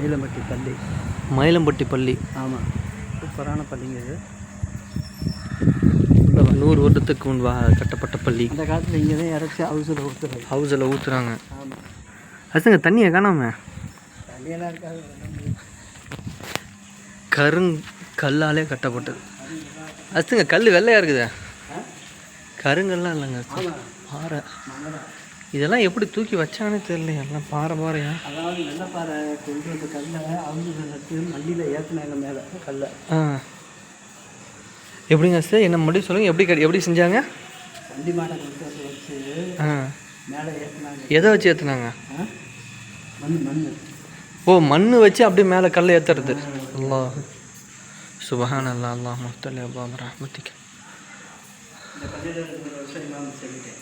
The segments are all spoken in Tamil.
மயிலம்பட்டி பள்ளி. மயிலம்பட்டி பள்ளி. ஆமாம் சூப்பரான பள்ளிங்க இது. நூறு வருடத்துக்கு முன்பா கட்டப்பட்ட பள்ளி. அந்த காலத்தில் இங்கே தான் இறச்சி ஹவுஸில் ஊற்றுறது ஹவுஸில் ஊற்றுறாங்க ஆமாம் அதுங்க தண்ணியை காணாம? தண்ணியெல்லாம் இருக்காது கருங் கல்லாலே கட்டப்பட்டது. அதுங்க கல் வெள்ளையாக இருக்குதே? கருங்கல்லாம் இல்லைங்க பாறை. இதெல்லாம் எப்படி தூக்கி வச்சானே தெரியல எல்லாம் பாறை பாறையா? அதாவது வெள்ளப்பாறை கொண்டு வந்த கல்லை அவங்க மல்லியில் ஏற்றினாங்க மேலே கல்லை. ஆ. எப்படிங்க சார் என்ன மட்டும் சொல்லுங்கள் எப்படி கட்டி எப்படி செஞ்சாங்க? வண்டி மாடை கொண்டு வந்து வச்சு ஆ. மேலே ஏற்றினாங்க எதை வச்சு ஏற்றுனாங்க? மண் மண் ஓ மண் வச்சு அப்படியே மேலே கல்லை ஏற்றுறது அல்லாஹ். சுபஹான் அல்லா அல்லாஹ் முத்தலி அப்பாம் ரஹ்மத்திக்கு. இந்த பள்ளியில் இருக்கிற வருஷம் இமாம் சொல்லிட்டேன்.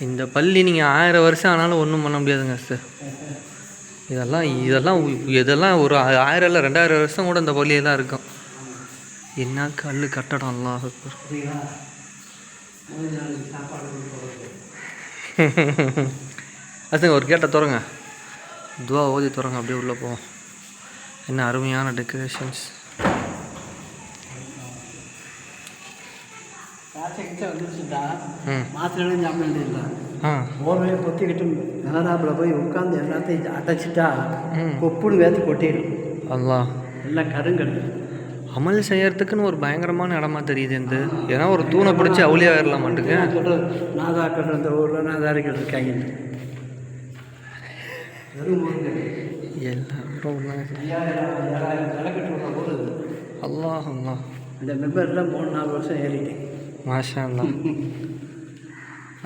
இந்த பள்ளி நீங்கள் ஆயிரம் வருஷம் ஆனாலும் ஒன்றும் பண்ண முடியாதுங்க சார் இதெல்லாம் இதெல்லாம் இதெல்லாம் ஒரு ஆ- ஆயிரம் இல்லை ரெண்டாயிரம் வருஷம் கூட இந்த பள்ளியெல்லாம் இருக்கும். என்ன கல் கட்டடம் அல்லாஹ் ஒரு கேட்ட திறங்க. துவா ஓதி திறங்க அப்படியே உள்ளே போவோம். என்ன அருமையான டெக்கரேஷன்ஸ் கிச்ச வந்துருச்சுட்டா ம் மாத்திரைகளும் சாப்பிட வேண்டியதில்லை. ஆ. போர்வையை பொத்திக்கிட்டு மேலாப்பில் போய் உட்காந்து எல்லாத்தையும் அடைச்சிட்டா கொப்புடு வேத்து கொட்டிடும். அல்லாஹ் எல்லாம் கருங்கல் அமல் செய்யறதுக்குன்னு ஒரு பயங்கரமான இடமா தெரியுது இந்த ஏன்னா ஒரு தூணை பிடிச்சி அவுளியா நான் சொல்கிறேன் நாதாக்கள் அந்த ஊரில் நாதாரிகள் இருக்காங்க. எல்லாம் அல்லாஹ் அல்லாஹ். இந்த மெம்பர்லாம் மூணு நாலு வருஷம் ஏறிட்டேன். மாஷா அல்லாஹ்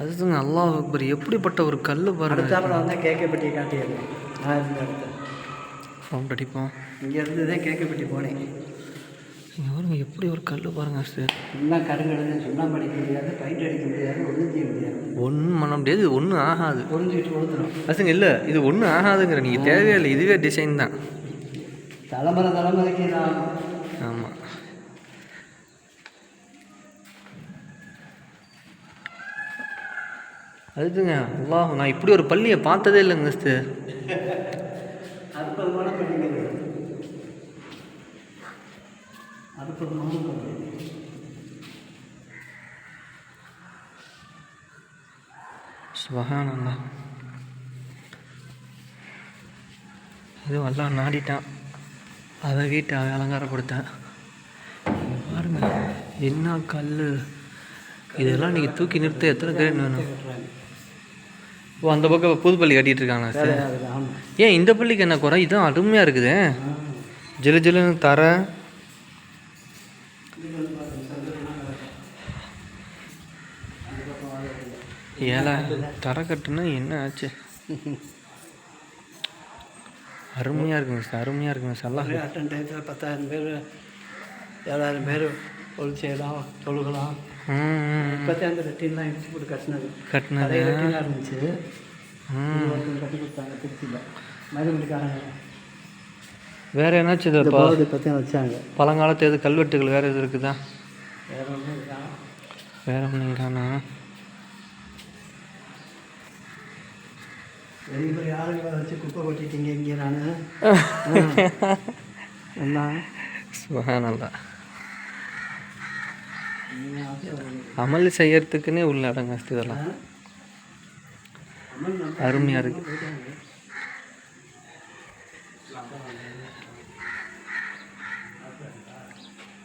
அதுதாங்க அல்லாஹ் அக்பர் எப்படிப்பட்ட ஒரு கல் பாருங்க. வந்தால் கேக்கப்பட்டியை காட்டிடுறேன் நான் இருந்த இடத்த. சவுண்ட் அடிப்போம். இங்கேருந்து தான் கேக்கப்பட்டி போனேன். இங்கே பாருங்க எப்படி ஒரு கல் பாருங்க சார் எல்லாம் கருங்கல் சுண்ணாம்பு அடிக்க முடியாது பைண்ட் அடிக்க முடியாது ஒன்றும் செய்ய முடியாது. ஒன்றும் பண்ண முடியாது இது ஒன்றும் ஆகாது. புரிஞ்சுக்கிட்டு கொடுத்துரும் பசங்க இல்லை இது ஒன்றும் ஆகாதுங்கிற நீங்கள் தேவையே இல்லை இதுவே டிசைன் தான். தலைமுறை தலைமுறைக்கு நான் ஆமாம் அதுங்க அல்லாஹ் நான் இப்படி ஒரு பள்ளியை பார்த்ததே இல்லைங்க அல்லாஹ் இது. எல்லாம் நாடிட்டான். அதை வீட்டை அலங்காரப்படுத்தேன். இங்க பாருங்க என்ன கல் இதெல்லாம் நீங்கள் தூக்கி நிறுத்த எத்தனை கிரேன் வேணும் ஓ அந்த பக்கம் புதுப்பள்ளி கட்டிட்டு இருக்காங்க சார் அதில் ஆமாம் ஏன் இந்த பள்ளிக்கு என்ன குறை? இதான் அருமையாக இருக்குது. ஜிலு ஜிலுன்னு தர. ஏழை தர கட்டுனா என்ன ஆச்சு? அருமையாக இருக்குங்க சார் அருமையாக இருக்குங்க சார் எல்லாம் பத்தாயிரம் பேர் ஏழாயிரம் பேர் ஒரு செய்யலாம் தொழுகலாம். இப்போத்தே அந்த லெட்டின்லாம் இடிச்சு போட்டு கட்டினது. கட்டினது. நிறைய லெட்டினாக இருந்துச்சு. கட்டி கொடுத்தாங்க திருச்சியில் மருமலிக்காரங்க வேற என்னாச்சு இது இந்த ப- போர்டு பற்றியும் வச்சாங்க. பழங்காலத்து எது கல்வெட்டுகள் வேற எது இருக்குதா? வேற ஒன்றும் இருக்கா வேற ஒன்றும் காணா வச்சு குப்பை கொட்டிட்டீங்க இங்கே நான். என்ன? சுகானல்லா அமல் செய்யறதுக்குன்னே உள்ள இடங்க இதெல்லாம் அருமையாக இருக்கு.